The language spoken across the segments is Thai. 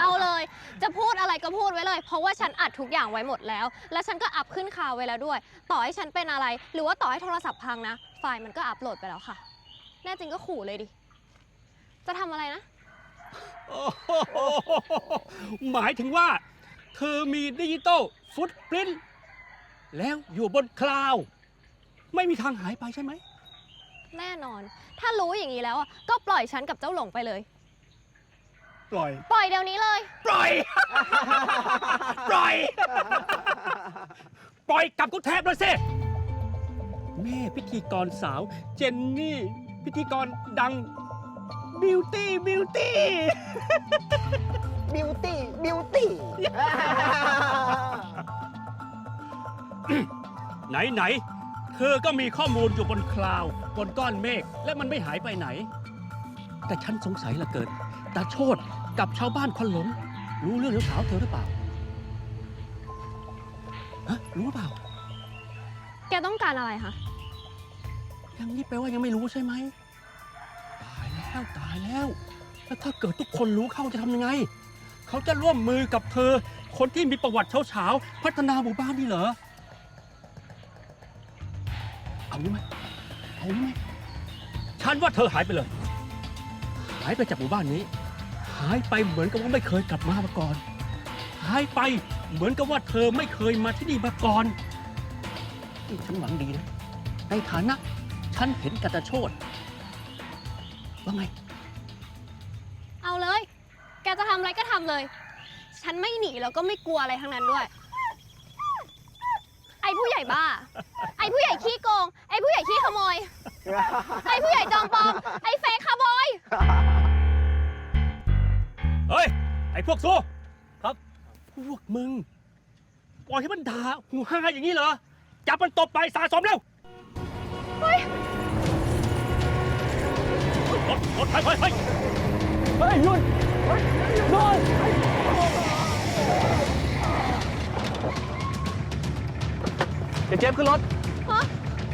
เอาเลย จะพูดอะไรก็พูดไว้เลย เพราะว่าฉันอัดทุกอย่างไว้หมดแล้ว และฉันก็อัพขึ้นคลาวไว้แล้วด้วย ต่อให้ฉันเป็นอะไร หรือว่าต่อให้โทรศัพท์พังนะ ไฟล์มันก็อัพโหลดไปแล้วค่ะ แน่จริงก็ขู่เลยดิ จะทำอะไรนะ โอ้โหหมายถึงว่า เธอมีดิจิตอลฟุตปรินท์แล้วอยู่บนคลาวด์ไม่มีทางหายไปใช่ไหม แน่นอน ถ้ารู้อย่างนี้แล้วอะก็ปล่อยฉันกับเจ้าหลงไปเลย ปล่อย ปล่อยเดี๋ยวนี้เลย ปล่อย ปล่อย ปล่อยกลับกุแทบเลยสิแม่พิธีกรสาว เจนนี่ พิธีกรดังบิวตี้บิวตี้ บิวตี้บิวตี้ ไหนไหนๆเธอก็มีข้อมูลอยู่บนคลาวด์บนก้อนเมฆและมันไม่หายไปไหน แต่ฉันสงสัยเหละเกิด ตาโชดกับชาวบ้านควันหลง รู้เรื่องลูกสาวเธอหรือเปล่าฮะรู้เปล่า แกต้องการอะไรคะยังนี่แปลว่ายังไม่รู้ใช่ไหม ตายแล้วตายแล้ว แล้วถ้าเกิดทุกคนรู้เข้าจะทำยังไง เขาจะร่วมมือกับเธอ คนที่มีประวัติเฉาๆ พัฒนาหมู่บ้านนี่เหรอ เอานี้ไหมเอานี้ไหมฉันว่าเธอหายไปเลย หายไปจากหมู่บ้านนี้ หายไปเหมือนกับว่าไม่เคยกลับมามาก่อน หายไปเหมือนกับว่าเธอไม่เคยมาที่นี่มาก่อนนี่ฉันหวังดีนะในฐานะ ฉันเห็นกัตโชดว่าไง เอาเลย แกจะทำอะไรก็ทำเลย ฉันไม่หนีแล้วก็ไม่กลัวอะไรทั้งนั้นด้วย ไอ้ผู้ใหญ่บ้า ไอ้ผู้ใหญ่ขี้โกง ไอ้ผู้ใหญ่ขี้ขโมย ไอ้ผู้ใหญ่จอมปลอม ไอ้เฟกคาร์บอ อ้พวกสู้ครับ พวกมึง ปล่อยให้มันด่าหูห้าอย่างนี้เหรอ จับมันตบไปสะสมเร็วเฮ้ยรถรถไปเฮ้ยเฮ้ยหยุดเฮ้ยหยุดเดี๋ยวเจฟขึ้นรถ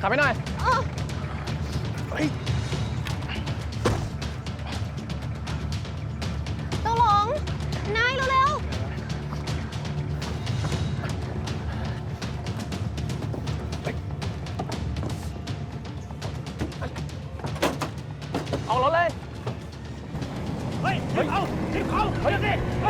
ขับไปหน่อย เออเฮ้ย เอารถเลย เฮ้ยเอารีบเข้าเฮ้ยสิ